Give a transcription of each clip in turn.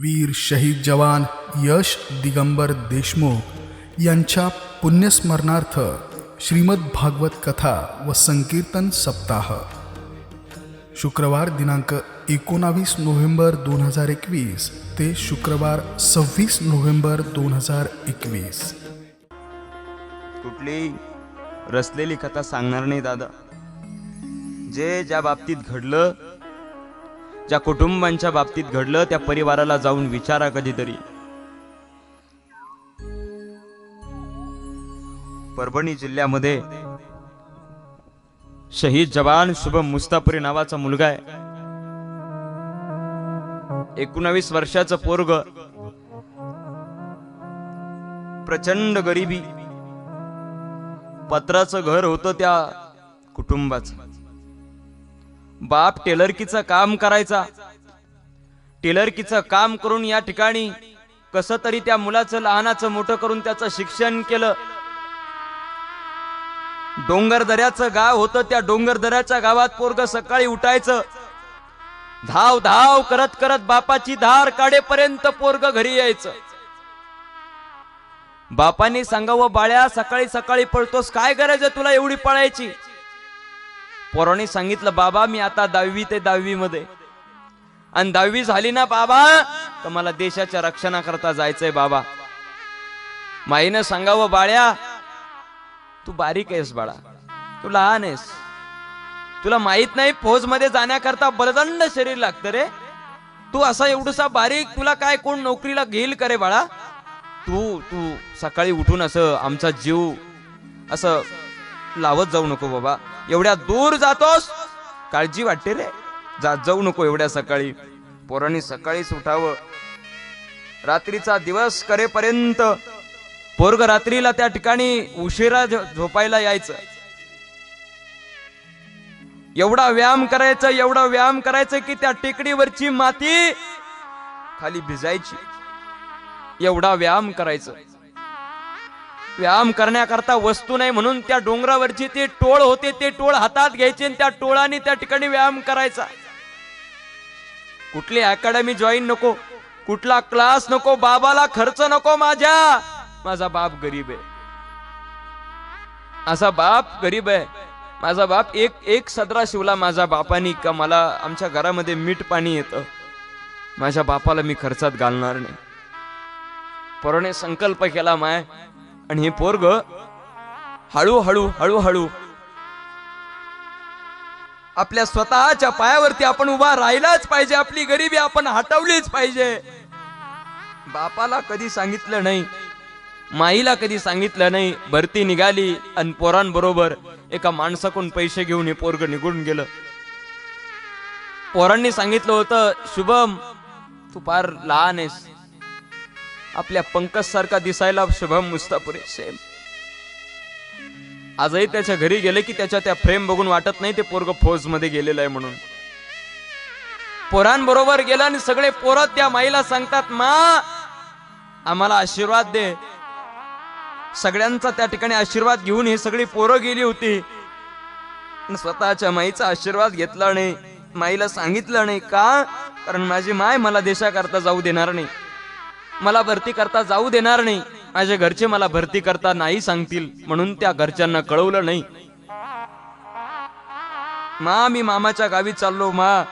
वीर शहीद जवान यश दिगंबर देशमुख यांच्या पुण्यस्मरणार्थ श्रीमद भागवत कथा व संकीर्तन सप्ताह. शुक्रवार दिनांक एकोणावीस नोव्हेंबर दोन हजार एकवीस ते शुक्रवार सव्वीस नोव्हेंबर दोन हजार एकवीस. कुठली रचलेली कथा सांगणार नाही दादा. जे ज्या बाबतीत घडलं ज्या कुटुंबांच्या बाबतीत घडलं त्या परिवाराला जाऊन विचारा कधीतरी. परभणी जिल्ह्यामध्ये शहीद जवान शुभम मुस्तापुरी नावाचा मुलगा आहे. एकोणावीस वर्षाचं पोरग प्रचंड गरिबी पत्राचं घर होतं त्या कुटुंबाचं. बाप टेलरकीचं काम करायचा. टेलरकीचं काम करून या ठिकाणी कसं तरी त्या मुलाचं लहानाचं मोठं करून त्याचं शिक्षण केलं. डोंगर दऱ्याचं गाव होतं त्या डोंगर दऱ्याच्या गावात पोरग सकाळी उठायचं. धाव धाव करत करत बापाची धार काढेपर्यंत पोरग घरी यायचं. बापाने सांगावं बाळ्या सकाळी सकाळी पळतोस काय गरज आहे तुला एवढी पळायची? पोरांनी सांगितलं बाबा मी आता दहावी ते दहावी मध्ये आणि दहावी झाली ना बाबा तर मला देशाच्या रक्षणाकरता जायचंय बाबा. माईनं सांगावं बाळ्या तू बारीक आहेस बाळा. तू लहान आहेस. तुला माहीत नाही फौजमध्ये जाण्याकरता बलदंड शरीर लागतं रे. तू असा एवढसा बारीक तुला काय कोण नोकरीला घेईल करे बाळा? तू तू सकाळी उठून असं आमचा जीव असं लावत जाऊ नको बाबा. एवढ्या दूर जातोस काळजी वाटते रे. जात जाऊ नको एवढ्या सकाळी. पोरांनी सकाळीच उठावं. रात्रीचा दिवस करेपर्यंत पोरग रात्रीला त्या ठिकाणी उशिरा झोपायला यायचं. एवढा व्यायाम करायचा एवढा व्यायाम करायचा की त्या टेकडीवरची माती खाली भिजायची. एवढा व्यायाम करायचं. व्यायाम करण्याकरता वस्तू नाही म्हणून त्या डोंगरावरची ते टोळ होते ते टोळ हातात घ्यायचे आणि त्या टोळाने त्या ठिकाणी व्यायाम करायचा. कुठली अकॅडमी जॉईन नको कुठला क्लास नको बाबाला खर्च नको माझ्या. माझा बाप गरीब आहे. असा बाप गरीब आहे. माझा बाप एक एक सदरा शिवला माझ्या बापानी का मला आमच्या घरामध्ये मीठ पाणी येतं. माझ्या बापाला मी खर्चात घालणार नाही. पोराने संकल्प केला माय आणि हे पोरग हळूहळू हळूहळू आपल्या स्वतःच्या पायावरती आपण उभा राहिलाच पाहिजे आपली गरिबी आपण हटवलीच पाहिजे. बापाला कधी सांगितलं नाही माईला कधी सांगितलं नाही भरती निघाली आणि पोरांबरोबर एका माणसाकडून पैसे घेऊन हे पोरग निघून गेलं. पोरांनी सांगितलं होतं शुभम तू फार लहान आहेस. आपल्या पंकज सारखा दिसायला शुभम मुस्तापुरे. सेम आजही त्याच्या घरी गेले की त्याच्या त्या फ्रेम बघून वाटत नाही ते पोरग फौजमध्ये गेलेलं आहे म्हणून. पोरांबरोबर गेला आणि सगळे पोरं त्या माईला सांगतात मा आम्हाला आशीर्वाद दे. सगळ्यांचा त्या ठिकाणी आशीर्वाद घेऊन ही सगळी पोरं गेली होती. स्वतःच्या माईचा आशीर्वाद घेतला नाही. माईला सांगितलं नाही का? कारण माझी माय मला देशाकरता जाऊ देणार नाही. मला भरती करता जाऊ देणार नाही. माझे घरचे मला भरती करता नाही सांगतील म्हणून त्या घरच्यांना कळवलं नाही. मा मी मामाच्या गावी चाललो मा.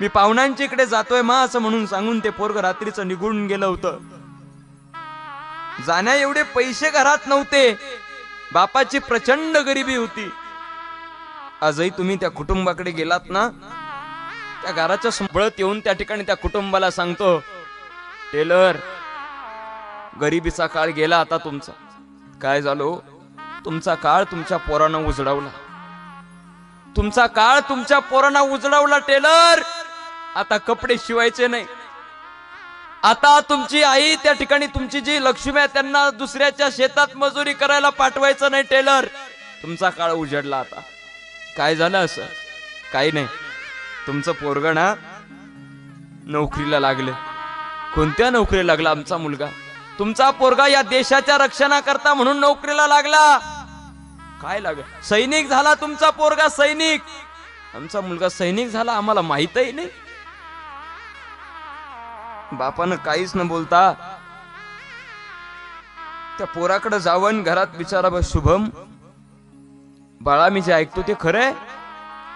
मी पाहुण्यांच्या इकडे जातोय मा असं म्हणून सांगून ते पोरग रात्रीचं निघून गेलं होतं. जाण्या एवढे पैसे घरात नव्हते. बापाची प्रचंड गरिबी होती. आजही तुम्ही त्या कुटुंबाकडे गेलात ना? त्या घराच्या संबळत येऊन त्या ठिकाणी त्या कुटुंबाला सांगतो टेलर गरिबीचा काळ गेला आता तुमचा. काय झालो हो? तुमचा काळ तुमच्या पोरानं उजडवला. तुमचा काळ तुमच्या पोरांना उजडवला टेलर. आता कपडे शिवायचे नाही. आता तुमची आई त्या ठिकाणी तुमची जी लक्ष्मी आहे त्यांना दुसऱ्याच्या शेतात मजुरी करायला पाठवायचं नाही टेलर. तुमचा काळ उजडला आता. काय झालं असं? काही नाही. तुमचं पोरग ना नोकरीला लागले. कोणत्या नोकरीला लागला आमचा मुलगा? तुमचा पोरगा या देशाच्या रक्षणा करता म्हणून नोकरीला लागला. काय लागल? सैनिक झाला तुमचा पोरगा सैनिक. आमचा मुलगा सैनिक झाला आम्हाला माहितही नाही. बापानं काहीच न बोलता त्या पोराकडे जावं घरात विचारावं शुभम. बाळा मी जे ऐकतो ते खरंय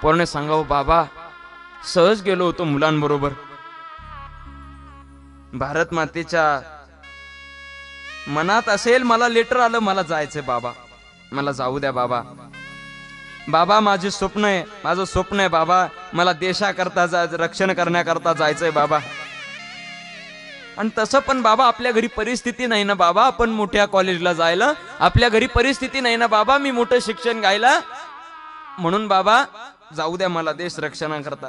पोराने सांगावं बाबा सहज गेलो होतो मुलांबरोबर. भारत मातेच्या मनात असेल मला लेटर आलं मला जायचंय बाबा. मला जाऊ द्या बाबा. बाबा माझे स्वप्न आहे माझं स्वप्न आहे बाबा. मला देशाकरता जा रक्षण करण्याकरता जायचंय बाबा. आणि तसं पण बाबा आपल्या घरी परिस्थिती नाही ना बाबा. आपण मोठ्या कॉलेजला जायला आपल्या घरी परिस्थिती नाही ना बाबा. मी मोठं शिक्षण घ्यायला. म्हणून बाबा जाऊ द्या मला देश रक्षणाकरता.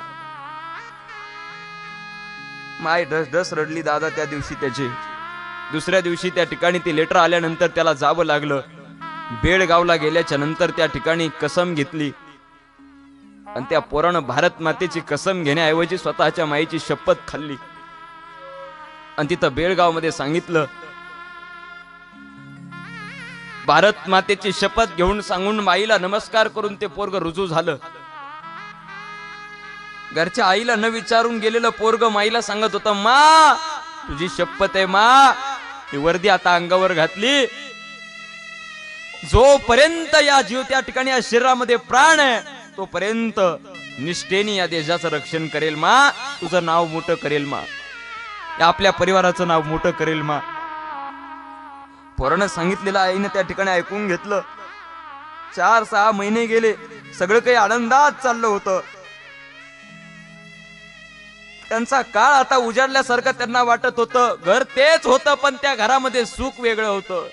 माय ढसढस डस रडली दादा त्या दिवशी त्याची. दुसऱ्या दिवशी त्या ठिकाणी ते लेटर आल्यानंतर त्याला जावं लागलं. बेळगावला गेल्याच्यानंतर त्या ठिकाणी कसम घेतली. आणि त्या पोरानं भारत मातेची कसम घेण्याऐवजी स्वतःच्या माईची शपथ खाल्ली. आणि तिथं बेळगावमध्ये सांगितलं भारत मातेची शपथ घेऊन सांगून माईला नमस्कार करून ते पोरग रुजू झालं. घरच्या आईला न विचारून गेलेलं पोरग माईला सांगत होतं मा तुझी शपथ आहे मा. ही वर्दी आता अंगावर घातली. जोपर्यंत या जीव त्या ठिकाणी या शरीरामध्ये प्राण आहे तोपर्यंत निष्ठेने या देशाचं रक्षण करेल मा. तुझं नाव मोठं करेल मा. या आपल्या परिवाराचं नाव मोठं करेल मा. पोरानं सांगितलेलं आईनं त्या ठिकाणी ऐकून घेतलं. चार सहा महिने गेले सगळं काही आनंदात चाललं होतं. त्यांचा काळ आता उजाडल्यासारखं त्यांना वाटत होतं. घर तेच होतं पण त्या घरामध्ये सुख वेगळं होतं.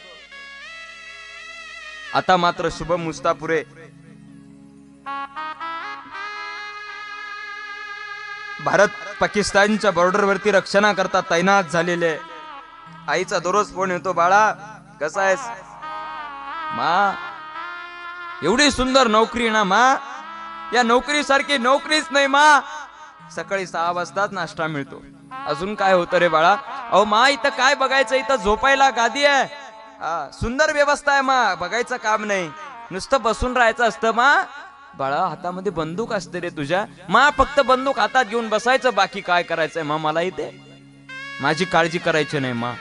आता मात्र शुभम मुस्तापुरे. भारत पाकिस्तानच्या बॉर्डरवरती रक्षणाकरता तैनात झालेले आईचा दररोज फोन येतो बाळा कसा आहेस? मा एवढी सुंदर नोकरी ना मा. या नोकरी सारखी नोकरीच नाही मा. सकाळी सहा वाजताच नाश्ता मिळतो. अजून काय होतं रे बाळा? अहो मा इथं काय बघायचं? इथं झोपायला गादी आहे. हा सुंदर व्यवस्था आहे मा. बघायचं काम नाही. नुसतं बसून राहायचं असतं मा. बाळा हातामध्ये बंदूक असते रे तुझ्या. मा फक्त बंदूक हातात घेऊन बसायचं. बाकी काय करायचंय मा? मला इथे? माझी काळजी करायची नाही मा.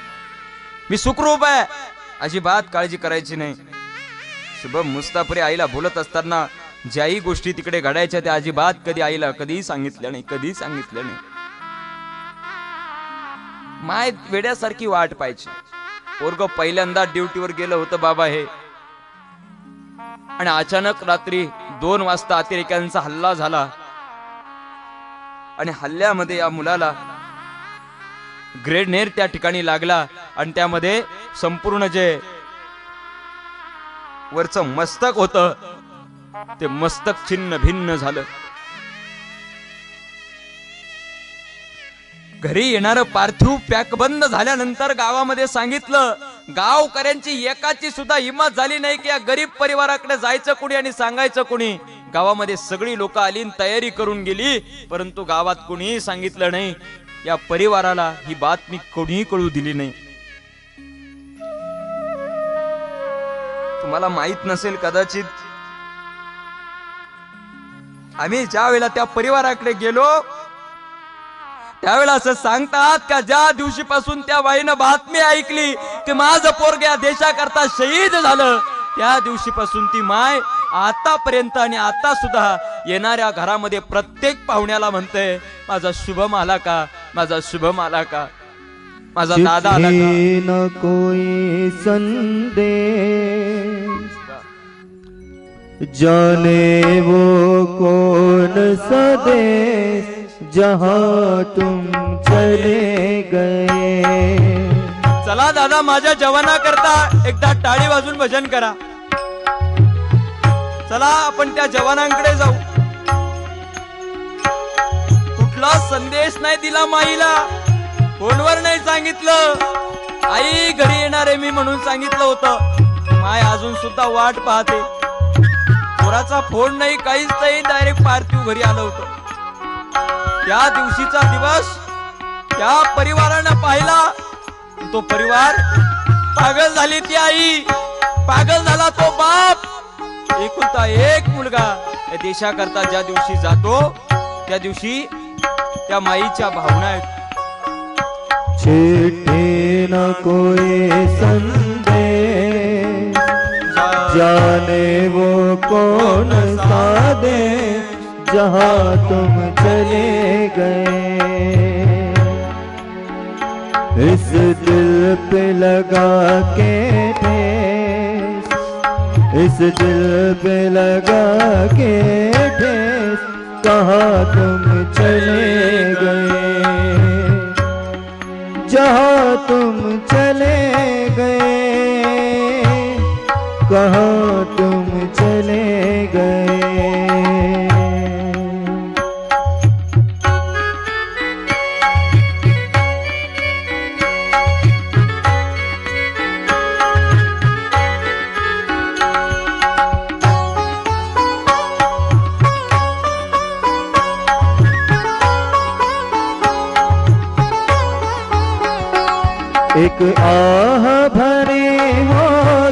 मी सुखरूप आहे. अजिबात काळजी करायची नाही. शुभम मुस्तापुरे आईला बोलत असताना ज्याही गोष्टी तिकडे घडायच्या त्या अजिबात कधी आईला कधीही सांगितल्या नाही कधी सांगितलं नाही. माय वेड्यासारखी वाट पाहिजे पोरग पहिल्यांदा ड्युटीवर गेलं होतं बाबा हे. आणि अचानक रात्री दोन वाजता अतिरेक्यांचा हल्ला झाला. आणि हल्ल्यामध्ये या मुलाला ग्रेनेड त्या ठिकाणी लागला आणि त्यामध्ये संपूर्ण जे वरचं मस्तक होत ते मस्तक छिन्न भिन्न झालं. घरी येणारं पार्थिव पॅकबंद झाल्यानंतर गावामध्ये सांगितलं गावकऱ्यांची एकाची सुद्धा हिम्मत झाली नाही की या गरीब परिवाराकडे जायचं कुणी आणि सांगायचं कुणी. गावामध्ये सगळी लोक आली तयारी करून गेली परंतु गावात कुणीही सांगितलं नाही. या परिवाराला ही बातमी कोणीही कळू दिली नाही. तुम्हाला माहीत नसेल कदाचित आम्ही ज्या वेळेला त्या परिवाराकडे गेलो त्यावेळेला असं सांगतात का ज्या दिवशीपासून त्या बाईनं बातमी ऐकली की माझं पोरग या देशाकरता शहीद झालं त्या दिवशीपासून ती माय आतापर्यंत आणि आता सुद्धा येणाऱ्या घरामध्ये प्रत्येक पाहुण्याला म्हणते माझा शुभम आला का? माझा शुभम आला का? माझा दादा आला का? न कोई संदेश जाने वो कौन सा देश जहाँ तुम चले गए। चला दादा माझ्या जवाना करता एकदा टाळी वाजून भजन करा. चला आपण त्या जवानांकडे जाऊ. कुठला संदेश नाही दिला माईला. फोनवर नाही सांगितलं. आई घरी येणार आहे मी म्हणून सांगितलं होतं. माय अजून सुद्धा वाट पाहते. पोराचा फोन नाही काहीच नाही डायरेक्ट पार्थिव घरी आलं होतं. त्या दिवशीचा दिवस त्या परिवारानं पाहिला. तो परिवार पागल झाली ती आई. पागल झाला तो बाप. एकुलता एक मुलगा या देशाकरता ज्या दिवशी जातो त्या दिवशी त्या माईच्या भावना आहेत. कोई संत जाने वो कौन सा देश जहाँ तुम चले गए? इस दिल पे लगा के ठेस, इस दिल पे लगा के ठेस, कहाँ तुम चले गए? जहाँ तुम कहाँ तुम चले गए? एक आह भरी हरी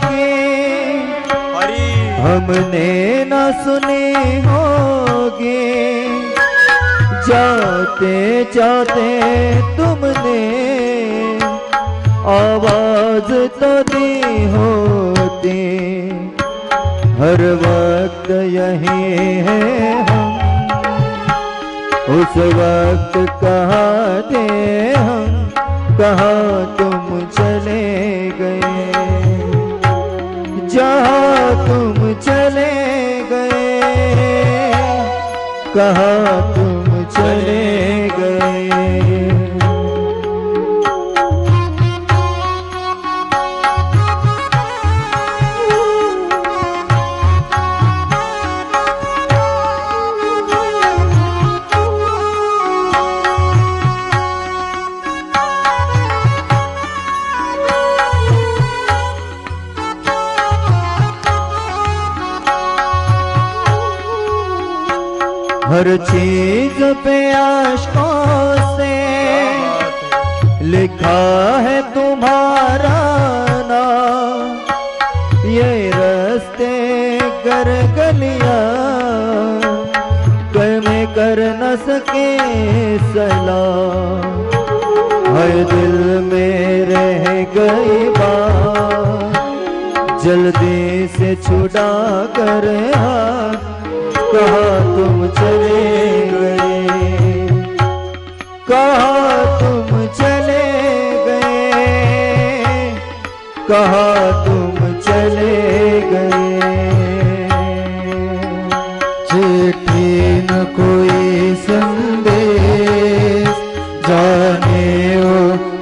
हमने न सुनी होगी। जाते जाते तुमने, आवाज़ तो दी होती। हर वक्त यही है हम, उस वक्त कहाँ थे हम, कहाँ तुम चले चले गए। कहाँ तुम चले हर चीज़ पे आशकों से लिखा है तुम्हारा नाम। ये रस्ते कर गलिया कर कर न सके सलाम। हर दिल में रह गई बात, जल्दी से छुड़ा कर हाथ, कहाँ चले गए। कहाँ तुम चले गए। कहा तुम चले गए। चिट्ठी न कोई संदेश जाने वो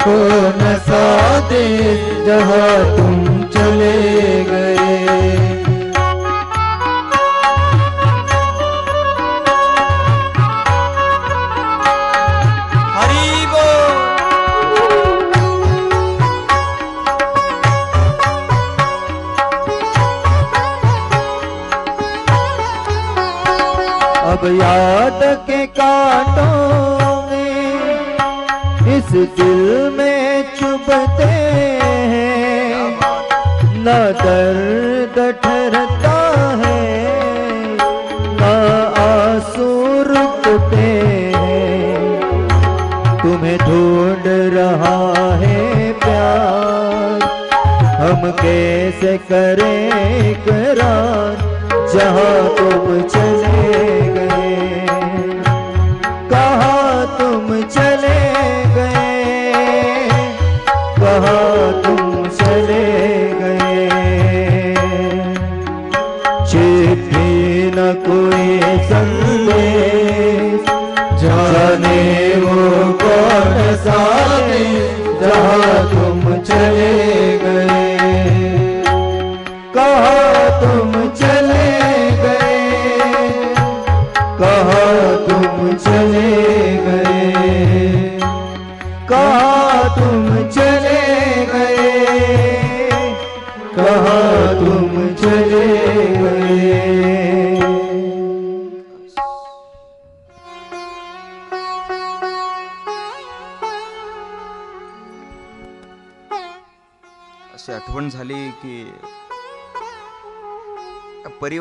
कौन सा देश जहाँ तुम चले रुकते हैं। तुम्हें ढूंढ रहा है प्यार। हम कैसे करें करार जहाँ तुम चले।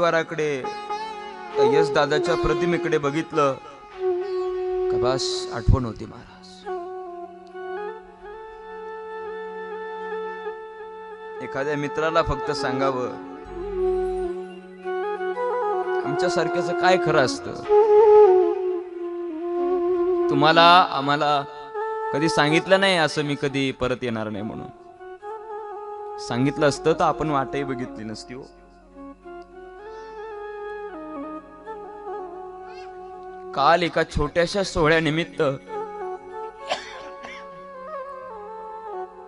परिवाराकडे त्या यश दादाच्या प्रतिमेकडे बघितलं कबास आठवण होती महाराज. एखाद्या मित्राला फक्त सांगावं आमच्या सारख्याच काय खरं असतं? तुम्हाला आम्हाला कधी सांगितलं नाही असं मी कधी परत येणार नाही म्हणून. सांगितलं असतं तर आपण वाटही बघितली नसती हो. काल एका छोट्याशा सोहळ्यानिमित्त.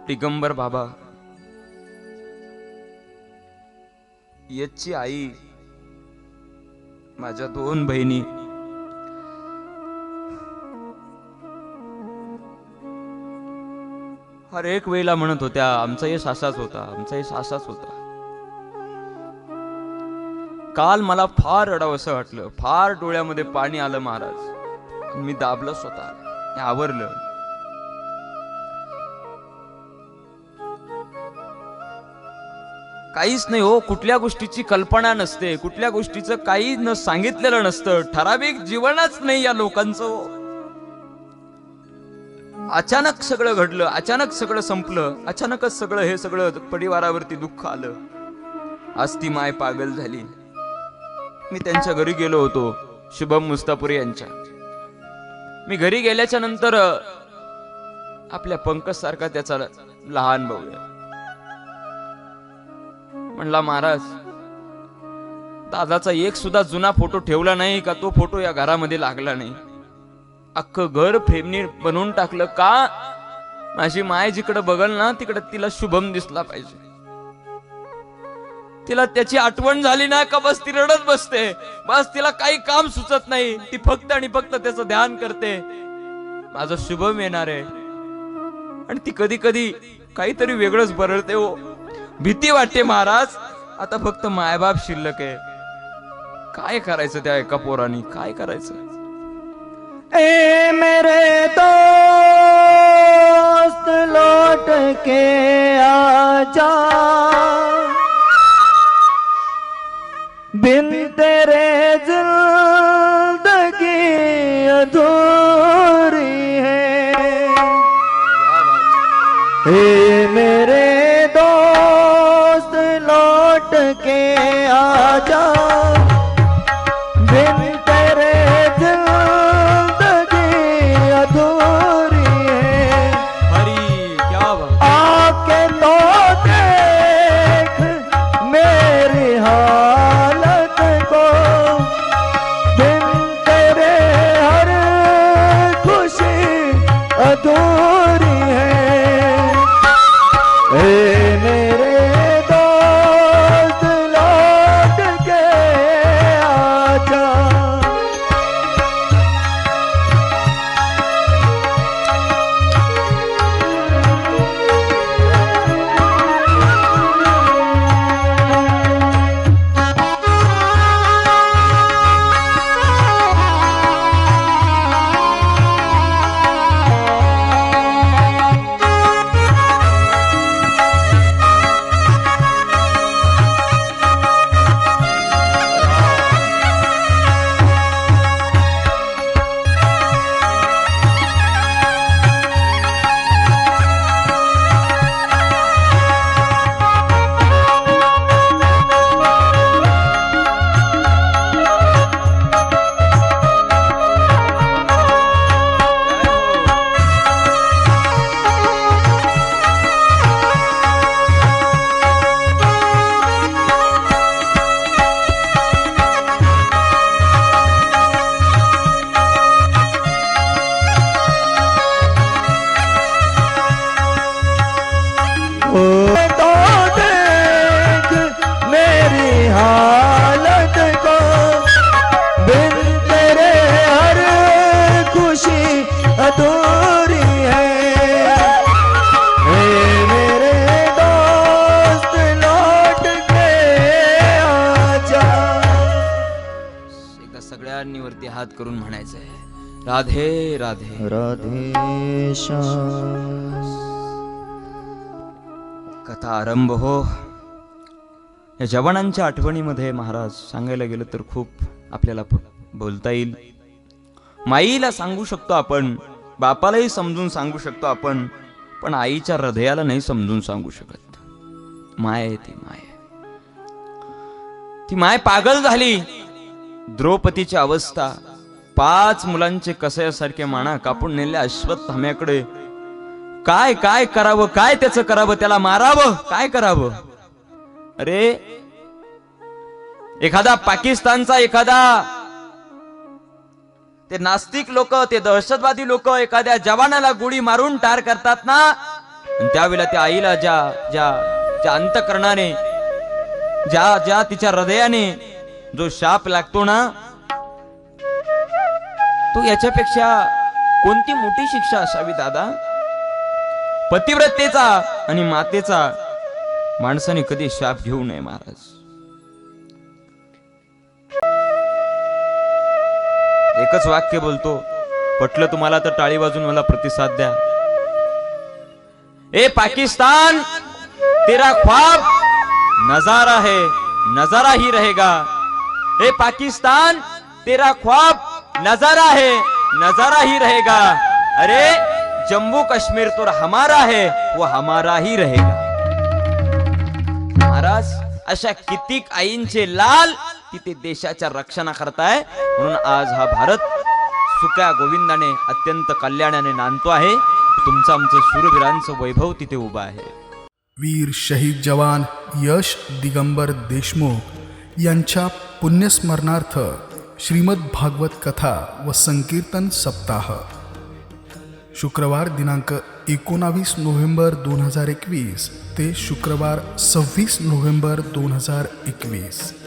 दिगंबर बाबा याची आई माझ्या दोन बहिणी. हर एक वेळेला म्हणत होत्या आमचा यश असाच होता आमचा यश असाच होता. काल मला फार रडावंसं वाटलं. फार डोळ्यामध्ये पाणी आलं महाराज. मी दाबलं स्वतः. आवरलं. काहीच नाही हो कुठल्या गोष्टीची कल्पना नसते. कुठल्या गोष्टीचं काही न सांगितलेलं नसतं. ठराविक जीवनच नाही या लोकांचं हो. अचानक सगळं घडलं अचानक सगळं संपलं अचानकच सगळं हे सगळं परिवारावरती दुःख आलं. आज ती माय पागल झाली. मी त्यांच्या घरी गेलो होतो शुभम मुस्तापुरे यांच्या. मी घरी गेल्याच्यानंतर आपल्या पंकज सारखा त्याचा लहान भाऊ म्हणला महाराज दादाचा एक सुद्धा जुना फोटो ठेवला नाही का? तो फोटो या घरामध्ये लागला नाही. अख्खं घर फ्रेमनी बनवून टाकलं का? माझी माय जिकडे बघल ना तिकडे तिला शुभम दिसला पाहिजे. तिला त्याची आठवण झाली ना का बस ती रडत बसते. बस तिला काही काम सुचत नाही. ती फक्त आणि फक्त त्याचं ध्यान करते. माझं शुभम येणार आहे. आणि ती कधी कधी काहीतरी वेगळंच बरळते हो. भीती वाटते महाराज. आता फक्त मायबाप शिल्लक आहे. काय करायचं त्या एका पोरानी? काय करायचं? ए मेरे दोस्त लौट के आजा बिन तेरे ज़िंदगी अधूरी है। हे मेरे दोस्त लौट के आ बिन राधेश। कथा आरंभ हो. या जवानांच्या आठवणीमध्ये महाराज सांगायला गेलं तर खूप आपल्याला बोलता येईल. माईला सांगू शकतो आपण बापालाही समजून सांगू शकतो आपण पण आईच्या हृदयाला नाही समजून सांगू शकत. माय ती माय. ती माय पागल झाली. द्रौपदीची अवस्था पाच मुलांचे कसयासारखे माना कापून नेले अश्वत्थाम्याकडे काय काय करावं काय त्याचं करावं त्याला मारावं काय करावं? अरे एखादा पाकिस्तानचा एखादा ते नास्तिक लोक ते दहशतवादी लोक एखाद्या जवानाला गोळी मारून टार करतात ना? त्यावेळेला त्या आईला ज्या ज्या ज्या अंतकरणाने ज्या ज्या तिच्या हृदयाने जो शाप लागतो ना तो याच्यापेक्षा कोणती मोठी शिक्षा असावी दादा? पतिव्रतेचा आणि मातेचा माणसाने कधी शाप घेऊ नये महाराज. एकच वाक्य बोलतो पटलं तुम्हाला तर टाळी वाजून मला प्रतिसाद द्या. ए पाकिस्तान तेरा ख्वाब नजारा है नजारा ही रहेगा. ए पाकिस्तान तेरा ख्वाब नजारा है नजारा ही रहेगा। अरे जम्मू कश्मीर तो हमारा है वो हमारा ही रहेगा। महाराज अशा कितीक आईंचे लाल तिथे देशाच्या रक्षणा करताय म्हणून आज हा भारत सुक्या गोविंदाने अत्यंत कल्याणाने नांदतो आहे. तुमचं आमचं शूरवीरांचं वैभव तिथे उभं आहे. वीर शहीद जवान यश दिगंबर देशमुख यांच्या पुण्यस्मरणार्थ श्रीमद भागवत कथा व संकीर्तन सप्ताह. शुक्रवार दिनांक एकोणावीस नोव्हेंबर दोन हजार एकवीस ते शुक्रवार सव्वीस नोव्हेंबर दोन हजार एकवीस.